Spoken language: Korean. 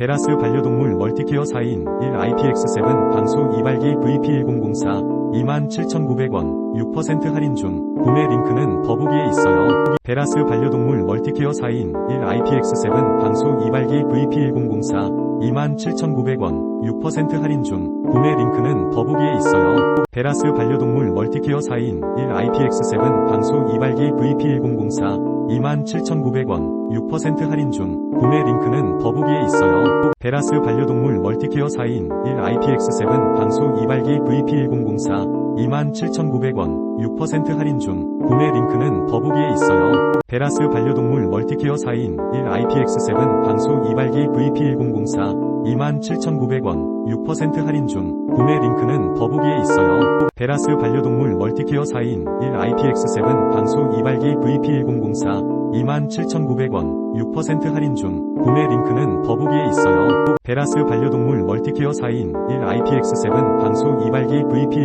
베라스 반려동물 멀티케어 4인 1 IPX7 방수 이발기 VP1004 27,900원 6% 할인 중 구매 링크는 더보기에 있어요. 베라스 반려동물 멀티케어 4인 1 IPX7 방수 이발기 VP1004 27,900원 6% 할인 중 구매 링크는 더보기에 있어요. 베라스 반려동물 멀티케어 4인 1 IPX7 방수 이발기 VP1004 27,900원 6% 할인 중 구매 있어요. 베라스 반려동물 멀티케어 4인 1 IPX7 방수 이발기 VP1004 27,900원 6% 할인 중 구매 링크는 더보기에 있어요. 베라스 반려동물 멀티케어 4인 1 IPX7 방수 이발기 VP1004 27,900원 6% 할인 중 구매 링크는 더보기에 있어요. 베라스 반려동물 멀티케어 4인 1 IPX7 방수 이발기 VP1004 27,900원 6% 할인 중 구매 링크는 더보기에 있어요. 베라스 반려동물 멀티케어 4인 1 IPX7 방수 이발기 VP